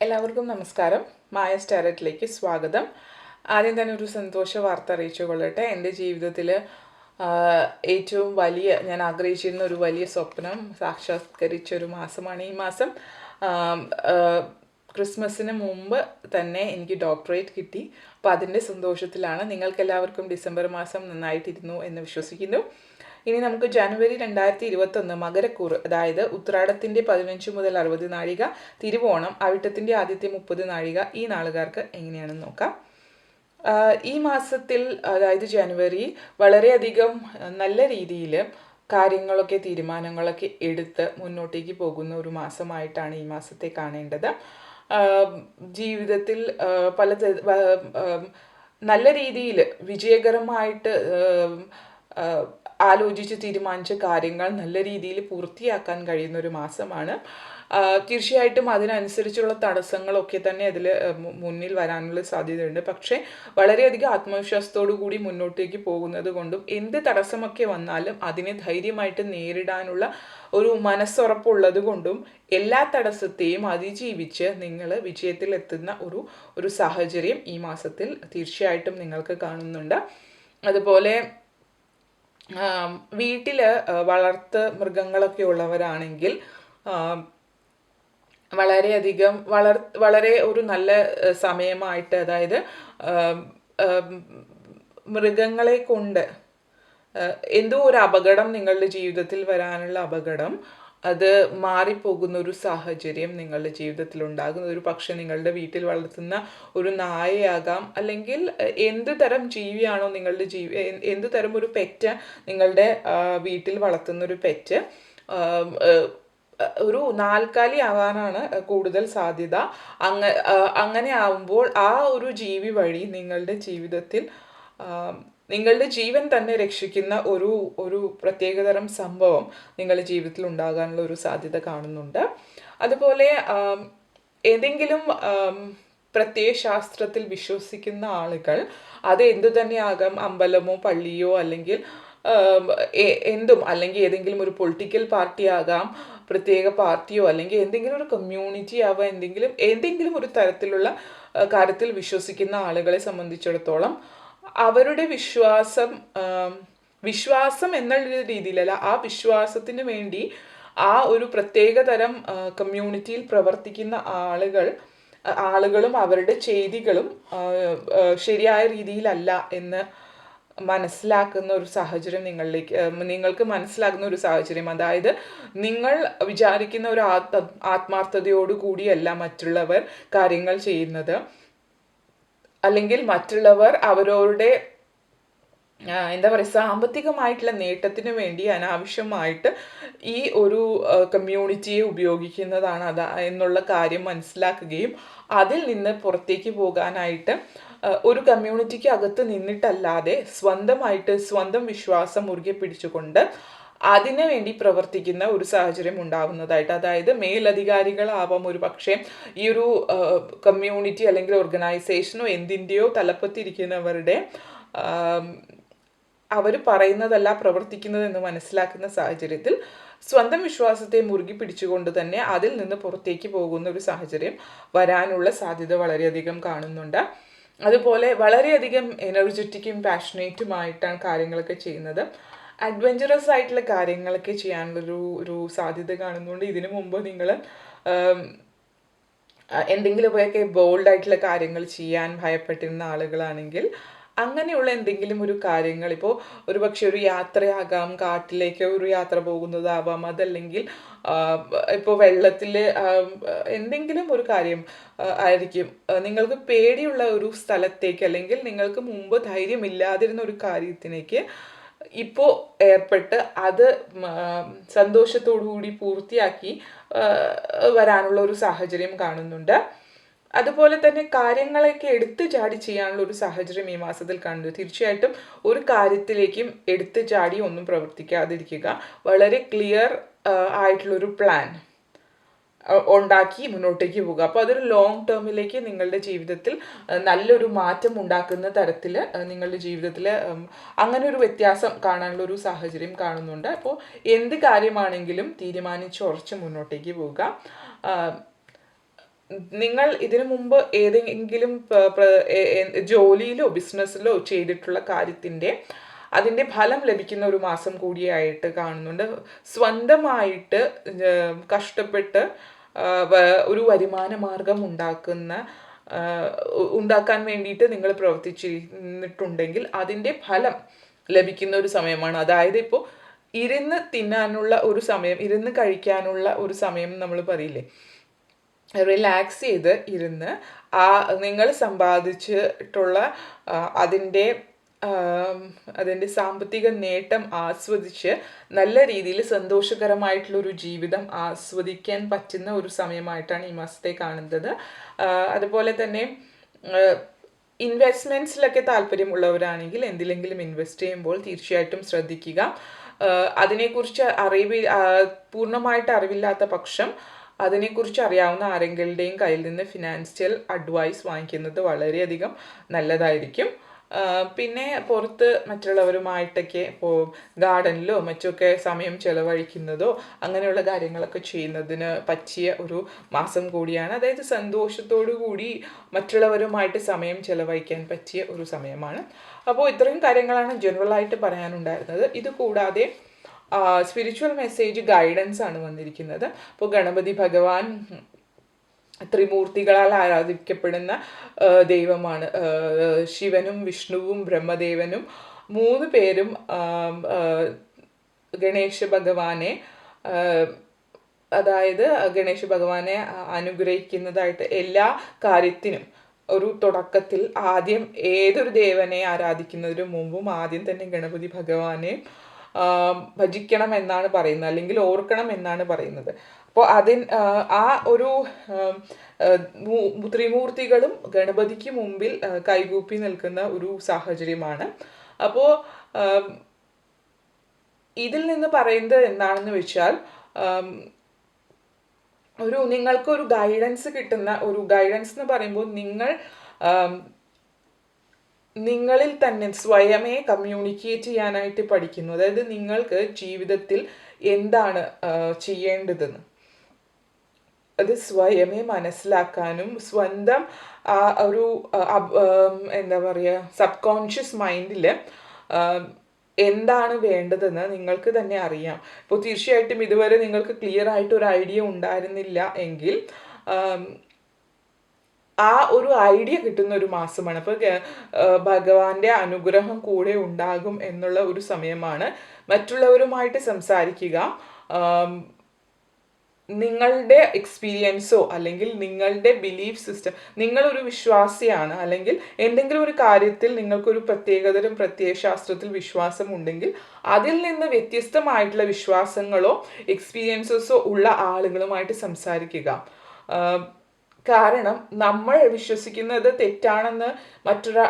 എല്ലാവർക്കും നമസ്കാരം. മായ സ്റ്റാരറ്റിലേക്ക് സ്വാഗതം. ആദ്യം തന്നെ ഒരു സന്തോഷ വാർത്ത അറിയിച്ചു കൊള്ളട്ടെ. എന്റെ ജീവിതത്തിൽ ഏറ്റവും വലിയ ഞാൻ ആഗ്രഹിച്ചിരുന്ന ഒരു വലിയ സ്വപ്നം സാക്ഷാത്കരിച്ച ഒരു മാസമാണ് ഈ മാസം. ക്രിസ്മസിന് മുമ്പ് തന്നെ എനിക്ക് ഡോക്ടറേറ്റ് കിട്ടി. അപ്പോൾ അതിന്റെ സന്തോഷത്തിലാണ്. നിങ്ങൾക്കെല്ലാവർക്കും ഡിസംബർ മാസം നന്നായിട്ടിരുന്നു എന്ന് വിശ്വസിക്കുന്നു. ഇനി നമുക്ക് ജനുവരി രണ്ടായിരത്തി ഇരുപത്തൊന്ന് മകരക്കൂറ് അതായത് ഉത്രാടത്തിന്റെ പതിനഞ്ച് മുതൽ അറുപത് നാഴിക തിരുവോണം അവിട്ടത്തിന്റെ ആദ്യത്തെ മുപ്പത് നാഴിക ഈ നാളുകാർക്ക് എങ്ങനെയാണെന്ന് നോക്കാം. ഈ മാസത്തിൽ അതായത് ജനുവരി വളരെയധികം നല്ല രീതിയിൽ കാര്യങ്ങളൊക്കെ തീരുമാനങ്ങളൊക്കെ എടുത്ത് മുന്നോട്ടേക്ക് പോകുന്ന ഒരു മാസമായിട്ടാണ് ഈ മാസത്തെ കാണേണ്ടത്. ജീവിതത്തിൽ പല നല്ല രീതിയിൽ വിജയകരമായിട്ട് ആലോചിച്ച് തീരുമാനിച്ച കാര്യങ്ങൾ നല്ല രീതിയിൽ പൂർത്തിയാക്കാൻ കഴിയുന്ന ഒരു മാസമാണ് തീർച്ചയായിട്ടും അതിനനുസരിച്ചുള്ള തടസ്സങ്ങളൊക്കെ തന്നെ അതിൽ മുന്നിൽ വരാനുള്ള സാധ്യതയുണ്ട്. പക്ഷേ വളരെയധികം ആത്മവിശ്വാസത്തോടു കൂടി മുന്നോട്ടേക്ക് പോകുന്നത് കൊണ്ടും എന്ത് തടസ്സമൊക്കെ വന്നാലും അതിനെ ധൈര്യമായിട്ട് നേരിടാനുള്ള ഒരു മനസ്സുറപ്പുള്ളത് കൊണ്ടും എല്ലാ തടസ്സത്തെയും അതിജീവിച്ച് നിങ്ങൾ വിജയത്തിലെത്തുന്ന ഒരു ഒരു സാഹചര്യം ഈ മാസത്തിൽ തീർച്ചയായിട്ടും നിങ്ങൾക്ക് കാണുന്നുണ്ട്. അതുപോലെ വീട്ടിൽ വളർത്ത് മൃഗങ്ങളൊക്കെ ഉള്ളവരാണെങ്കിൽ വളരെയധികം വളർ വളരെ ഒരു നല്ല സമയമായിട്ട് അതായത് മൃഗങ്ങളെ കൊണ്ട് എന്തോ ഒരു അപകടം നിങ്ങളുടെ ജീവിതത്തിൽ വരാനുള്ള അപകടം അത് മാറിപ്പോകുന്ന ഒരു സാഹചര്യം നിങ്ങളുടെ ജീവിതത്തിൽ ഉണ്ടാകുന്ന ഒരു പക്ഷെ നിങ്ങളുടെ വീട്ടിൽ വളർത്തുന്ന ഒരു നായയാകാം അല്ലെങ്കിൽ എന്ത് തരം ജീവിയാണോ നിങ്ങളുടെ ജീവി എന്ത് തരം ഒരു പെറ്റ് നിങ്ങളുടെ വീട്ടിൽ വളർത്തുന്ന ഒരു പെറ്റ് ഒരു നാൽക്കാലി ആവാനാണ് കൂടുതൽ സാധ്യത. അങ്ങ അങ്ങനെ ആവുമ്പോൾ ആ ഒരു ജീവി വഴി നിങ്ങളുടെ ജീവിതത്തിൽ നിങ്ങളുടെ ജീവൻ തന്നെ രക്ഷിക്കുന്ന ഒരു ഒരു പ്രത്യേകതരം സംഭവം നിങ്ങളുടെ ജീവിതത്തിൽ ഉണ്ടാകാനുള്ള ഒരു സാധ്യത കാണുന്നുണ്ട്. അതുപോലെ ഏതെങ്കിലും പ്രത്യേക ശാസ്ത്രത്തിൽ വിശ്വസിക്കുന്ന ആളുകൾ അത് എന്തു തന്നെയാകാം അമ്പലമോ പള്ളിയോ അല്ലെങ്കിൽ എന്തും അല്ലെങ്കിൽ ഏതെങ്കിലും ഒരു പൊളിറ്റിക്കൽ പാർട്ടി ആകാം പ്രത്യേക പാർട്ടിയോ അല്ലെങ്കിൽ എന്തെങ്കിലും ഒരു കമ്മ്യൂണിറ്റി ആവാം എന്തെങ്കിലും ഏതെങ്കിലും ഒരു തരത്തിലുള്ള കാര്യത്തിൽ വിശ്വസിക്കുന്ന ആളുകളെ സംബന്ധിച്ചിടത്തോളം അവരുടെ വിശ്വാസം വിശ്വാസം എന്നുള്ള രീതിയിലല്ല ആ വിശ്വാസത്തിന് വേണ്ടി ആ ഒരു പ്രത്യേക തരം കമ്മ്യൂണിറ്റിയിൽ പ്രവർത്തിക്കുന്ന ആളുകൾ ആളുകളും അവരുടെ ചെയ്തികളും ശരിയായ രീതിയിലല്ല എന്ന് മനസ്സിലാക്കുന്ന ഒരു സാഹചര്യം നിങ്ങളിലേക്ക് നിങ്ങൾക്ക് മനസ്സിലാക്കുന്ന ഒരു സാഹചര്യം. അതായത് നിങ്ങൾ വിചാരിക്കുന്ന ഒരു ആത്മ ആത്മാർത്ഥതയോടു കൂടിയല്ല മറ്റുള്ളവർ കാര്യങ്ങൾ ചെയ്യുന്നത്. അല്ലെങ്കിൽ മറ്റുള്ളവർ അവരവരുടെ എന്താ പറയുക സാമ്പത്തികമായിട്ടുള്ള നേട്ടത്തിന് വേണ്ടി അനാവശ്യമായിട്ട് ഈ ഒരു കമ്മ്യൂണിറ്റിയെ ഉപയോഗിക്കുന്നതാണ് അത് എന്നുള്ള കാര്യം മനസ്സിലാക്കുകയും അതിൽ നിന്ന് പുറത്തേക്ക് പോകാനായിട്ട് ഒരു കമ്മ്യൂണിറ്റിക്ക് അകത്ത് നിന്നിട്ടല്ലാതെ സ്വന്തമായിട്ട് സ്വന്തം വിശ്വാസം മുറുകെ പിടിച്ചുകൊണ്ട് അതിനു വേണ്ടി പ്രവർത്തിക്കുന്ന ഒരു സാഹചര്യം ഉണ്ടാകുന്നതായിട്ട് അതായത് മേലധികാരികളാവാം ഒരു പക്ഷേ ഈ ഒരു കമ്മ്യൂണിറ്റി അല്ലെങ്കിൽ ഓർഗനൈസേഷനോ എന്തിന്റെയോ തലപ്പത്തിരിക്കുന്നവരുടെ അവർ പറയുന്നതല്ല പ്രവർത്തിക്കുന്നത് എന്ന് മനസ്സിലാക്കുന്ന സാഹചര്യത്തിൽ സ്വന്തം വിശ്വാസത്തെ മുറുകി പിടിച്ചുകൊണ്ട് തന്നെ അതിൽ നിന്ന് പുറത്തേക്ക് പോകുന്ന ഒരു സാഹചര്യം വരാനുള്ള സാധ്യത വളരെയധികം കാണുന്നുണ്ട്. അതുപോലെ വളരെയധികം എനർജറ്റിക്കും പാഷനേറ്റുമായിട്ടാണ് കാര്യങ്ങളൊക്കെ ചെയ്യുന്നത്. അഡ്വഞ്ചറസ് ആയിട്ടുള്ള കാര്യങ്ങളൊക്കെ ചെയ്യാനുള്ളൊരു ഒരു സാധ്യത കാണുന്നുണ്ട്. ഇതിനു മുമ്പ് നിങ്ങൾ എന്തെങ്കിലുമൊക്കെ ബോൾഡ് ആയിട്ടുള്ള കാര്യങ്ങൾ ചെയ്യാൻ ഭയപ്പെട്ടിരുന്ന ആളുകളാണെങ്കിൽ അങ്ങനെയുള്ള എന്തെങ്കിലും ഒരു കാര്യങ്ങൾ ഇപ്പോൾ ഒരു പക്ഷെ ഒരു യാത്രയാകാം കാട്ടിലേക്ക് ഒരു യാത്ര പോകുന്നതാവാം അതല്ലെങ്കിൽ ഇപ്പോൾ വെള്ളത്തിൽ എന്തെങ്കിലും ഒരു കാര്യം ആയിരിക്കും. നിങ്ങൾക്ക് പേടിയുള്ള ഒരു സ്ഥലത്തേക്ക് അല്ലെങ്കിൽ നിങ്ങൾക്ക് മുമ്പ് ധൈര്യമില്ലാതിരുന്ന ഒരു കാര്യത്തിലേക്ക് ഇപ്പോൾ ഏർപ്പെട്ട് അത് സന്തോഷത്തോടുകൂടി സന്തോഷത്തോടു കൂടി പൂർത്തിയാക്കി വരാനുള്ള ഒരു സാഹചര്യം കാണുന്നുണ്ട്. അതുപോലെ തന്നെ കാര്യങ്ങളൊക്കെ എടുത്തു ചാടി ചെയ്യാനുള്ള ഒരു സാഹചര്യം ഈ മാസത്തിൽ കണ്ടു. തീർച്ചയായിട്ടും ഒരു കാര്യത്തിലേക്കും എടുത്തു ചാടി ഒന്നും പ്രവർത്തിക്കാതിരിക്കുക. വളരെ ക്ലിയർ ആയിട്ടുള്ളൊരു പ്ലാൻ ഉണ്ടാക്കി മുന്നോട്ടേക്ക് പോകുക. അപ്പോൾ അതൊരു ലോങ് ടേമിലേക്ക് നിങ്ങളുടെ ജീവിതത്തിൽ നല്ലൊരു മാറ്റം ഉണ്ടാക്കുന്ന തരത്തിൽ നിങ്ങളുടെ ജീവിതത്തിൽ അങ്ങനെ ഒരു വ്യത്യാസം കാണാനുള്ള ഒരു സാഹചര്യം കാണുന്നുണ്ട്. അപ്പോൾ എന്ത് കാര്യമാണെങ്കിലും തീരുമാനിച്ച് ഉറച്ച് മുന്നോട്ടേക്ക് പോവുക നിങ്ങൾ ഇതിനു മുമ്പ് ഏതെങ്കിലും ജോലിയിലോ ബിസിനസ്സിലോ ചെയ്തിട്ടുള്ള കാര്യത്തിന്റെ അതിന്റെ ഫലം ലഭിക്കുന്ന ഒരു മാസം കൂടിയായിട്ട് കാണുന്നുണ്ട്. സ്വന്തമായിട്ട് കഷ്ടപ്പെട്ട് ഒരു വരുമാന മാർഗം ഉണ്ടാക്കുന്ന ഉണ്ടാക്കാൻ വേണ്ടിയിട്ട് നിങ്ങൾ പ്രവർത്തിച്ചിട്ടുണ്ടെങ്കിൽ അതിന്റെ ഫലം ലഭിക്കുന്ന ഒരു സമയമാണ്. അതായത് ഇപ്പോൾ ഇരുന്ന് തിന്നാനുള്ള ഒരു സമയം ഇരുന്ന് കഴിക്കാനുള്ള ഒരു സമയം നമ്മൾ പറയില്ലേ? റിലാക്സ് ചെയ്ത് ഇരുന്ന് ആ നിങ്ങൾ സമ്പാദിച്ചിട്ടുള്ള അതിന്റെ അതിന്റെ സാമ്പത്തിക നേട്ടം ആസ്വദിച്ച് നല്ല രീതിയിൽ സന്തോഷകരമായിട്ടുള്ള ഒരു ജീവിതം ആസ്വദിക്കാൻ പറ്റുന്ന ഒരു സമയമായിട്ടാണ് ഈ മാസത്തെ കാണുന്നത്. അതുപോലെ തന്നെ ഇൻവെസ്റ്റ്മെന്റ്സിലൊക്കെ താല്പര്യമുള്ളവരാണെങ്കിൽ എന്തിലെങ്കിലും ഇൻവെസ്റ്റ് ചെയ്യുമ്പോൾ തീർച്ചയായിട്ടും ശ്രദ്ധിക്കുക. അതിനെക്കുറിച്ച് അറിവ് പൂർണമായിട്ട് അറിവില്ലാത്ത പക്ഷം അതിനെക്കുറിച്ച് അറിയാവുന്ന ആരെങ്കിലുടെയും കയ്യിൽ നിന്ന് ഫിനാൻഷ്യൽ അഡ്വൈസ് വാങ്ങിക്കുന്നത് വളരെയധികം നല്ലതായിരിക്കും. പിന്നെ പുറത്ത് മറ്റുള്ളവരുമായിട്ടൊക്കെ ഗാർഡനിലോ മറ്റൊക്കെ സമയം ചെലവഴിക്കുന്നതോ അങ്ങനെയുള്ള കാര്യങ്ങളൊക്കെ ചെയ്യുന്നതിന് പറ്റിയ ഒരു മാസം കൂടിയാണ്. അതായത് സന്തോഷത്തോടു കൂടി മറ്റുള്ളവരുമായിട്ട് സമയം ചെലവഴിക്കാൻ പറ്റിയ ഒരു സമയമാണ്. അപ്പോൾ ഇത്രയും കാര്യങ്ങളാണ് ജനറലായിട്ട് പറയാനുണ്ടായിരുന്നത്. ഇത് കൂടാതെ സ്പിരിച്വൽ മെസ്സേജ് ഗൈഡൻസ് ആണ് വന്നിരിക്കുന്നത്. അപ്പോൾ ഗണപതി ഭഗവാൻ ത്രിമൂർത്തികളാൽ ആരാധിക്കപ്പെടുന്ന ദൈവമാണ്. ശിവനും വിഷ്ണുവും ബ്രഹ്മദേവനും മൂന്ന് പേരും ഗണേശ ഭഗവാനെ അതായത് ഗണേശ ഭഗവാനെ അനുഗ്രഹിക്കുന്നതായിട്ട് എല്ലാ കാര്യത്തിനും ഒരു തുടക്കത്തിൽ ആദ്യം ഏതൊരു ദേവനെ ആരാധിക്കുന്നതിനു മുമ്പും ആദ്യം തന്നെ ഗണപതി ഭഗവാനെ ഭജിക്കണം എന്നാണ് പറയുന്നത് അല്ലെങ്കിൽ ഓർക്കണം എന്നാണ് പറയുന്നത്. അപ്പോൾ അതിൻ ആ, ഒരു ത്രിമൂർത്തികളും ഗണപതിക്ക് മുമ്പിൽ കൈകൂപ്പി നിൽക്കുന്ന ഒരു സാഹചര്യമാണ്. അപ്പോൾ ഇതിൽ നിന്ന് പറയുന്നത് എന്താണെന്ന് വെച്ചാൽ ഒരു നിങ്ങൾക്ക് ഒരു ഗൈഡൻസ് കിട്ടുന്ന ഒരു ഗൈഡൻസ് എന്ന് പറയുമ്പോൾ നിങ്ങൾ നിങ്ങളിൽ തന്നെ സ്വയമേ കമ്മ്യൂണിക്കേറ്റ് ചെയ്യാനായിട്ട് പഠിക്കുന്നു. അതായത് നിങ്ങൾക്ക് ജീവിതത്തിൽ എന്താണ് ചെയ്യേണ്ടതെന്ന്. അത് സ്വയമേ മനസ്സിലാക്കാനും സ്വന്തം ആ ഒരു എന്താ പറയുക സബ് കോൺഷ്യസ് മൈൻഡിൽ എന്താണ് വേണ്ടതെന്ന് നിങ്ങൾക്ക് തന്നെ അറിയാം. ഇപ്പോൾ തീർച്ചയായിട്ടും ഇതുവരെ നിങ്ങൾക്ക് ക്ലിയർ ആയിട്ട് ഒരു ഐഡിയ ഉണ്ടായിരുന്നില്ല എങ്കിൽ ആം, ഒരു ഐഡിയ കിട്ടുന്ന ഒരു മാസമാണ്. അപ്പോൾ ഭഗവാന്റെ അനുഗ്രഹം കൂടെ ഉണ്ടാകും എന്നുള്ള ഒരു സമയമാണ്. മറ്റുള്ളവരുമായിട്ട് സംസാരിക്കുക. നിങ്ങളുടെ എക്സ്പീരിയൻസോ അല്ലെങ്കിൽ നിങ്ങളുടെ ബിലീഫ് സിസ്റ്റം നിങ്ങളൊരു വിശ്വാസിയാണ് അല്ലെങ്കിൽ എന്തെങ്കിലും ഒരു കാര്യത്തിൽ നിങ്ങൾക്കൊരു പ്രത്യേകതരം പ്രത്യയശാസ്ത്രത്തിൽ വിശ്വാസം ഉണ്ടെങ്കിൽ അതിൽ നിന്ന് വ്യത്യസ്തമായിട്ടുള്ള വിശ്വാസങ്ങളോ എക്സ്പീരിയൻസസോ ഉള്ള ആളുകളുമായിട്ട് സംസാരിക്കുക. കാരണം നമ്മൾ വിശ്വസിക്കുന്നത് തെറ്റാണെന്ന് മറ്റൊരാ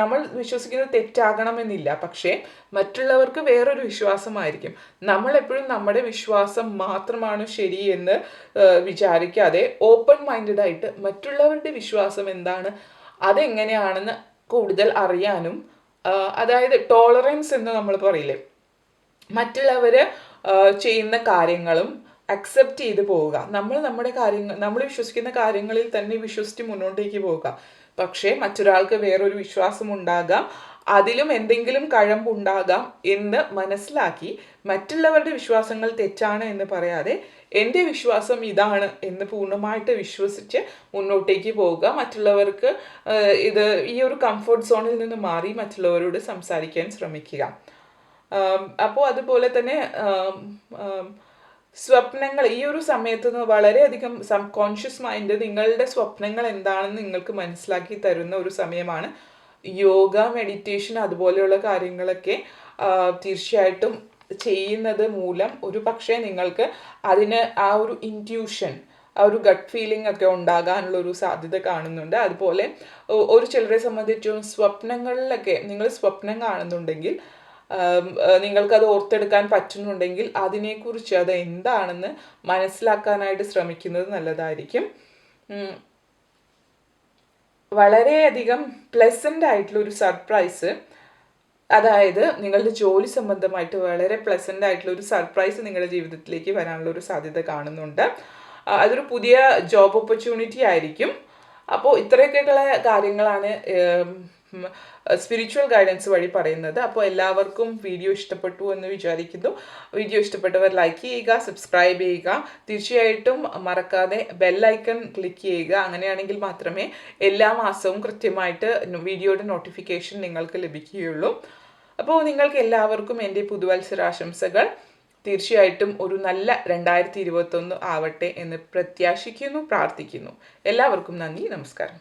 നമ്മൾ വിശ്വസിക്കുന്നത് തെറ്റാകണമെന്നില്ല. പക്ഷേ മറ്റുള്ളവർക്ക് വേറൊരു വിശ്വാസമായിരിക്കും. നമ്മൾ എപ്പോഴും നമ്മുടെ വിശ്വാസം മാത്രമാണ് ശരി എന്ന് വിചാരിക്കാതെ ഓപ്പൺ മൈൻഡഡ് ആയിട്ട് മറ്റുള്ളവരുടെ വിശ്വാസം എന്താണ് അതെങ്ങനെയാണെന്ന് കൂടുതൽ അറിയാനും അതായത് ടോളറൻസ് എന്ന് നമ്മൾ പറയില്ലേ? മറ്റുള്ളവർ ചെയ്യുന്ന കാര്യങ്ങളും അക്സെപ്റ്റ് ചെയ്ത് പോവുക. നമ്മൾ നമ്മുടെ കാര്യങ്ങൾ നമ്മൾ വിശ്വസിക്കുന്ന കാര്യങ്ങളിൽ തന്നെ വിശ്വസിച്ച് മുന്നോട്ടേക്ക് പോവുക. പക്ഷേ മറ്റൊരാൾക്ക് വേറൊരു വിശ്വാസം ഉണ്ടാകാം അതിലും എന്തെങ്കിലും കഴമ്പുണ്ടാകാം എന്ന് മനസ്സിലാക്കി മറ്റുള്ളവരുടെ വിശ്വാസങ്ങൾ തെറ്റാണ് എന്ന് പറയാതെ എന്റെ വിശ്വാസം ഇതാണ് എന്ന് പൂർണമായിട്ട് വിശ്വസിച്ച് മുന്നോട്ടേക്ക് പോവുക. മറ്റുള്ളവർക്ക് ഇത് ഈ ഒരു കംഫർട്ട് സോണിൽ നിന്ന് മാറി മറ്റുള്ളവരോട് സംസാരിക്കാൻ ശ്രമിക്കുക. അപ്പോൾ അതുപോലെ തന്നെ സ്വപ്നങ്ങൾ ഈ ഒരു സമയത്ത് നിന്ന് വളരെയധികം സം കോൺഷ്യസ് മൈൻഡ് നിങ്ങളുടെ സ്വപ്നങ്ങൾ എന്താണെന്ന് നിങ്ങൾക്ക് മനസ്സിലാക്കി തരുന്ന ഒരു സമയമാണ്. യോഗ മെഡിറ്റേഷൻ അതുപോലെയുള്ള കാര്യങ്ങളൊക്കെ തീർച്ചയായിട്ടും ചെയ്യുന്നത് മൂലം ഒരു പക്ഷേ നിങ്ങൾക്ക് അതിന് ആ ഒരു ഇന്റ്യൂഷൻ ആ ഒരു ഗട്ട് ഫീലിംഗ് ഒക്കെ ഉണ്ടാകാനുള്ള ഒരു സാധ്യത കാണുന്നുണ്ട്. അതുപോലെ ഒരു ചിലരെ സംബന്ധിച്ചും സ്വപ്നങ്ങളിലൊക്കെ നിങ്ങൾ സ്വപ്നം കാണുന്നുണ്ടെങ്കിൽ നിങ്ങൾക്കത് ഓർത്തെടുക്കാൻ പറ്റുന്നുണ്ടെങ്കിൽ അതിനെക്കുറിച്ച് അത് എന്താണെന്ന് മനസ്സിലാക്കാനായിട്ട് ശ്രമിക്കുന്നത് നല്ലതായിരിക്കും. വളരെയധികം പ്ലസന്റ് ആയിട്ടുള്ള ഒരു സർപ്രൈസ് അതായത് നിങ്ങളുടെ ജോലി സംബന്ധമായിട്ട് വളരെ പ്ലസന്റ് ആയിട്ടുള്ള ഒരു സർപ്രൈസ് നിങ്ങളുടെ ജീവിതത്തിലേക്ക് വരാനുള്ള ഒരു സാധ്യത കാണുന്നുണ്ട് അതൊരു പുതിയ ജോബ് ഓപ്പർച്യൂണിറ്റി ആയിരിക്കും അപ്പോൾ ഇത്രയൊക്കെയുള്ള കാര്യങ്ങളാണ് സ്പിരിച്വൽ ഗൈഡൻസ് വഴി പറയുന്നത്. അപ്പോൾ എല്ലാവർക്കും വീഡിയോ ഇഷ്ടപ്പെട്ടു എന്ന് വിചാരിക്കുന്നു. വീഡിയോ ഇഷ്ടപ്പെട്ടവർ ലൈക്ക് ചെയ്യുക സബ്സ്ക്രൈബ് ചെയ്യുക. തീർച്ചയായിട്ടും മറക്കാതെ ബെല്ലൈക്കൺ ക്ലിക്ക് ചെയ്യുക. അങ്ങനെയാണെങ്കിൽ മാത്രമേ എല്ലാ മാസവും കൃത്യമായിട്ട് വീഡിയോയുടെ നോട്ടിഫിക്കേഷൻ നിങ്ങൾക്ക് ലഭിക്കുകയുള്ളൂ. അപ്പോൾ നിങ്ങൾക്ക് എല്ലാവർക്കും എന്റെ പുതുവത്സരാശംസകൾ. തീർച്ചയായിട്ടും ഒരു നല്ല രണ്ടായിരത്തി ഇരുപത്തൊന്ന് ആവട്ടെ എന്ന് പ്രത്യാശിക്കുന്നു പ്രാർത്ഥിക്കുന്നു. എല്ലാവർക്കും നന്ദി നമസ്കാരം.